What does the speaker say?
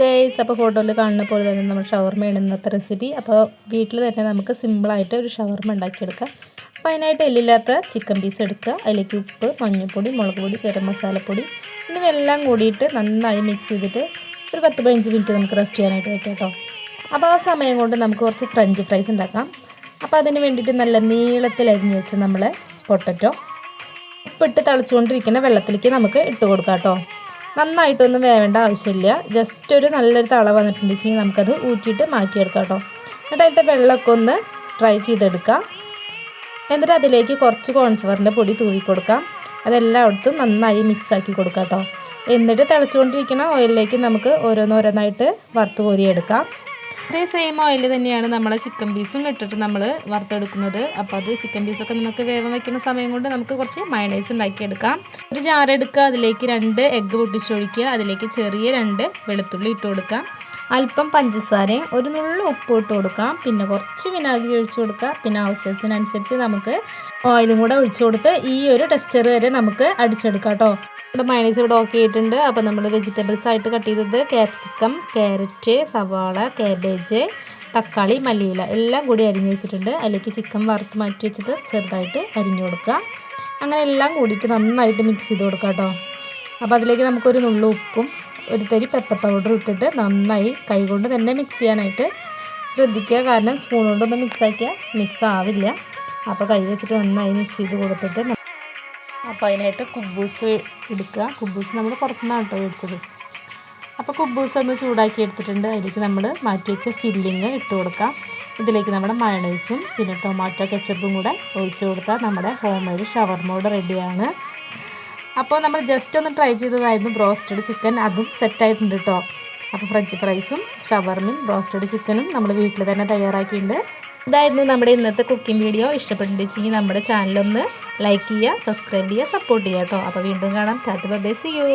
Guys അപ്പോൾ ഫോട്ടോയിൽ കാണുന്ന പോലെ തന്നെ നമ്മൾ ഷവർമയാണ് ഇന്നത്തെ റെസിപ്പി അപ്പോൾ വീട്ടിൽ തന്നെ നമുക്ക് സിമ്പിളായിട്ട് ഒരു ഷവർമ ഉണ്ടാക്കിയെടുക്കാം. അപ്പോൾ അതിനായിട്ട് എല്ലില്ലാത്ത ചിക്കൻ പീസ് എടുക്കുക. അതിലേക്ക് ഉപ്പ് മഞ്ഞൾപ്പൊടി മുളക് പൊടി ഗരം മസാലപ്പൊടി എന്നിവയെല്ലാം കൂടിയിട്ട് നന്നായി മിക്സ് ചെയ്തിട്ട് ഒരു പത്ത് പതിനഞ്ച് മിനിറ്റ് നമുക്ക് റെസ്റ്റ് ചെയ്യാനായിട്ട് വയ്ക്കാം കേട്ടോ. അപ്പോൾ ആ സമയം കൊണ്ട് നമുക്ക് കുറച്ച് ഫ്രഞ്ച് ഫ്രൈസ് ഉണ്ടാക്കാം. അപ്പോൾ അതിന് വേണ്ടിയിട്ട് നല്ല നീളത്തിൽ അരിഞ്ഞ് വെച്ച് നമ്മൾ പൊട്ടറ്റോ ഉപ്പിട്ട് തിളച്ചുകൊണ്ടിരിക്കുന്ന വെള്ളത്തിലേക്ക് നമുക്ക് ഇട്ട് കൊടുക്കാം കേട്ടോ. നന്നായിട്ടൊന്നും വേവേണ്ട ആവശ്യമില്ല. ജസ്റ്റ് ഒരു നല്ലൊരു തള വന്നിട്ടുണ്ടെങ്കിൽ നമുക്കത് ഊറ്റിയിട്ട് മാറ്റിയെടുക്കാം കേട്ടോ. എന്നിട്ട് അതിലത്തെ വെള്ളമൊക്കെ ഒന്ന് ട്രൈ ചെയ്തെടുക്കാം. എന്നിട്ട് അതിലേക്ക് കുറച്ച് കോൺഫ്ലവറിന്റെ പൊടി തൂവി കൊടുക്കാം. അതെല്ലായിടത്തും നന്നായി മിക്സ് ആക്കി കൊടുക്കാം കേട്ടോ. എന്നിട്ട് തിളച്ചുകൊണ്ടിരിക്കുന്ന ഓയിലിലേക്ക് നമുക്ക് ഓരോന്നോരോന്നായിട്ട് വറുത്ത് കോരിയെടുക്കാം. അതേ സെയിം ഓയിൽ തന്നെയാണ് നമ്മൾ ചിക്കൻ പീസും ഇട്ടിട്ട് നമ്മൾ വറുത്തെടുക്കുന്നത്. അപ്പോൾ അത് ചിക്കൻ പീസൊക്കെ നമുക്ക് വേഗം വയ്ക്കുന്ന സമയം കൊണ്ട് നമുക്ക് കുറച്ച് മയണൈസ് ഉണ്ടാക്കിയെടുക്കാം. ഒരു ജാറെടുക്കുക അതിലേക്ക് രണ്ട് എഗ്ഗ് പൊട്ടിച്ചൊഴിക്കുക അതിലേക്ക് ചെറിയ രണ്ട് വെളുത്തുള്ളി ഇട്ട് കൊടുക്കാം. അല്പം പഞ്ചസാരയും ഒരു നുള്ളു ഉപ്പ് ഇട്ട് കൊടുക്കാം. പിന്നെ കുറച്ച് വിനാഗിരി ഒഴിച്ചു കൊടുക്കാം പിന്നെ ആവശ്യത്തിനനുസരിച്ച് നമുക്ക് ഓയിലും കൂടെ ഒഴിച്ചു കൊടുത്ത് ഈ ഒരു ടെക്സ്ചർ വരെ നമുക്ക് അടിച്ചെടുക്കാം കേട്ടോ. ഇവിടെ മയണീസ് ഇവിടെ ഓക്കെ ആയിട്ടുണ്ട്. അപ്പോൾ നമ്മൾ വെജിറ്റബിൾസ് ആയിട്ട് കട്ട് ചെയ്തത് ക്യാപ്സിക്കം ക്യാരറ്റ് സവാള കാബേജ് തക്കാളി മല്ലിയില എല്ലാം കൂടി അരിഞ്ഞ് വെച്ചിട്ടുണ്ട്. അതിലേക്ക് ചിക്കൻ വറുത്ത് മാറ്റി വെച്ചത് ചെറുതായിട്ട് അരിഞ്ഞു കൊടുക്കുക. അങ്ങനെ എല്ലാം കൂടിയിട്ട് നന്നായിട്ട് മിക്സ് ചെയ്ത് കൊടുക്കാം കേട്ടോ. അപ്പോൾ അതിലേക്ക് നമുക്കൊരു നുള്ളു ഉപ്പും ഒരു തരി പെപ്പർ പൗഡർ ഇട്ടിട്ട് നന്നായി കൈകൊണ്ട് തന്നെ മിക്സ് ചെയ്യാനായിട്ട് ശ്രദ്ധിക്കുക. കാരണം സ്പൂൺ കൊണ്ടൊന്നും മിക്സ് ആക്കിയ മിക്സ് ആവില്ല. അപ്പോൾ കൈ വെച്ചിട്ട് നന്നായി മിക്സ് ചെയ്ത് കൊടുത്തിട്ട് അപ്പോൾ അതിനായിട്ട് കുബൂസ് എടുക്കുക കുബൂസ് നമ്മൾ പുറത്തുനിന്നാണ് കേട്ടോ മേടിച്ചത്. അപ്പോൾ കുബൂസ് ഒന്ന് ചൂടാക്കി എടുത്തിട്ടുണ്ട്. അതിലേക്ക് നമ്മൾ മാറ്റി വെച്ച ഫില്ലിങ് ഇട്ട് കൊടുക്കാം. ഇതിലേക്ക് നമ്മുടെ മയണൈസും പിന്നെ ടൊമാറ്റോ കെച്ചപ്പും കൂടെ ഒഴിച്ചു കൊടുത്താൽ നമ്മുടെ ഹോം മെയ്ഡ് ഷവർമോട് റെഡിയാണ് അപ്പോൾ നമ്മൾ ജസ്റ്റ് ഒന്ന് ട്രൈ ചെയ്തതായിരുന്നു ബ്രോസ്റ്റഡ് ചിക്കൻ. അതും സെറ്റായിട്ടുണ്ട് കേട്ടോ അപ്പോൾ ഫ്രഞ്ച് ഫ്രൈസും ഷവർമയും ബ്രോസ്റ്റഡ് ചിക്കനും നമ്മൾ വീട്ടിൽ തന്നെ തയ്യാറാക്കിയിട്ടുണ്ട്. ഇതായിരുന്നു നമ്മുടെ ഇന്നത്തെ കുക്കിംഗ് വീഡിയോ ഇഷ്ടപ്പെട്ടിട്ടുണ്ടെങ്കിൽ നമ്മുടെ ചാനലൊന്ന് ലൈക്ക് ചെയ്യുക സബ്സ്ക്രൈബ് ചെയ്യുക സപ്പോർട്ട് ചെയ്യുക കേട്ടോ അപ്പോൾ വീണ്ടും കാണാം. Tata by C U